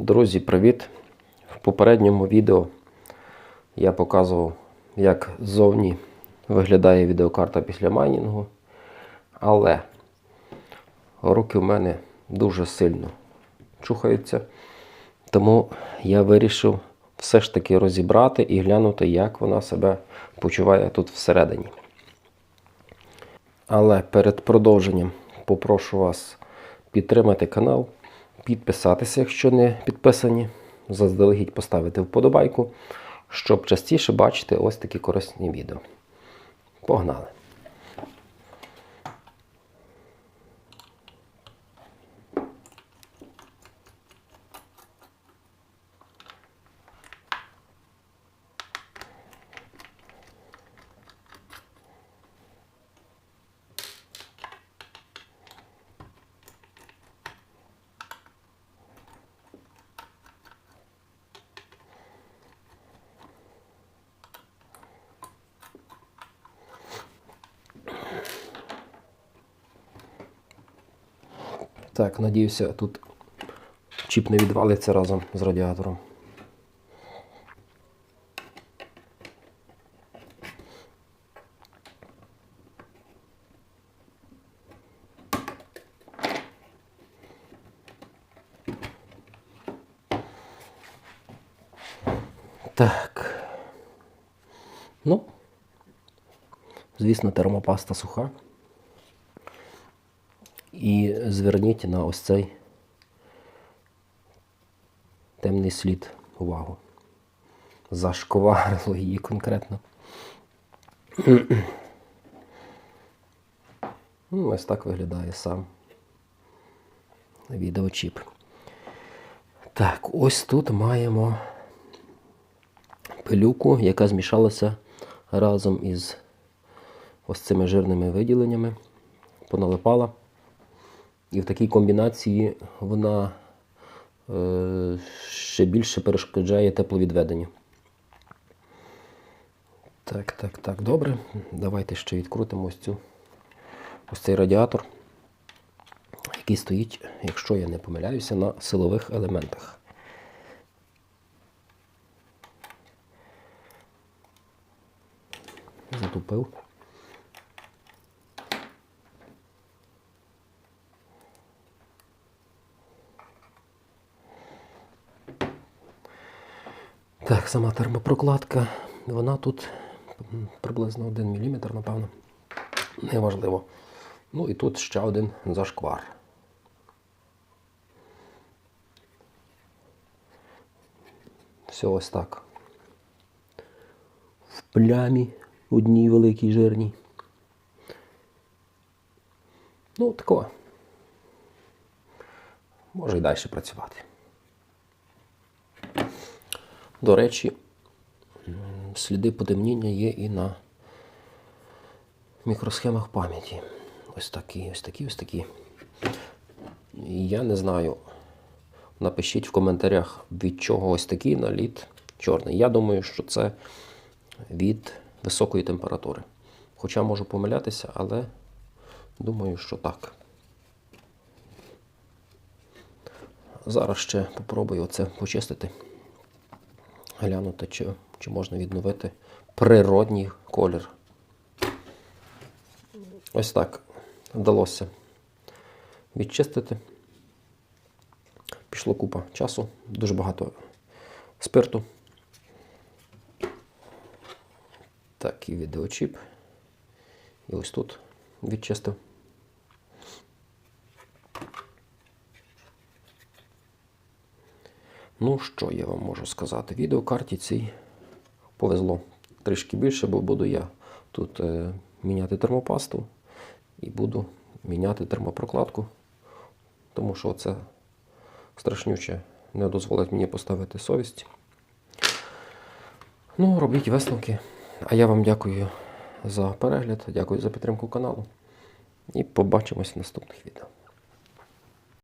Друзі, привіт! В попередньому відео я показував, як ззовні виглядає відеокарта після майнінгу. Але руки в мене дуже сильно чухаються. Тому я вирішив все ж таки розібрати і глянути, як вона себе почуває тут всередині. Але перед продовженням попрошу вас підтримати канал, підписатися, якщо не підписані, заздалегідь поставити вподобайку, щоб частіше бачити ось такі корисні відео. Погнали! Так, надіюся, тут чіп не відвалиться разом з радіатором. Так. Ну, звісно, термопаста суха. Зверніть на ось цей темний слід увагу. Зашкварило її конкретно. Ну, Ось так виглядає сам відеочіп. Так, ось тут маємо пилюку, яка змішалася разом із ось цими жирними виділеннями, поналипала. І в такій комбінації вона е, ще більше перешкоджає тепловідведенню. Так, так, так, добре. Давайте ще відкрутимо ось цю ось цей радіатор, який стоїть, якщо я не помиляюся, на силових елементах. Затупив. Так, сама термопрокладка, вона тут приблизно 1 мм, напевно. Неважливо. Ну і тут ще один зашквар. Все ось так. В плямі одній великій жирній. Ну, тако. Може і далі працювати. До речі, сліди потемніння є і на мікросхемах пам'яті. Ось такі, ось такі, ось такі. Я не знаю. Напишіть в коментарях, від чого ось такий наліт чорний. Я думаю, що це від високої температури. Хоча можу помилятися, але думаю, що так. Зараз ще попробую оце почистити глянути, чи, чи можна відновити природній колір. Ось так вдалося відчистити. Пішло купа часу, дуже багато спирту. Так, і відеочіп. І ось тут відчистив. Ну, що я вам можу сказати? Відеокарті цій повезло трішки більше, бо буду я тут е, міняти термопасту і буду міняти термопрокладку, тому що це страшнюче не дозволить мені поставити совість. Ну, робіть висновки. А я вам дякую за перегляд, дякую за підтримку каналу. І побачимось в наступних відео.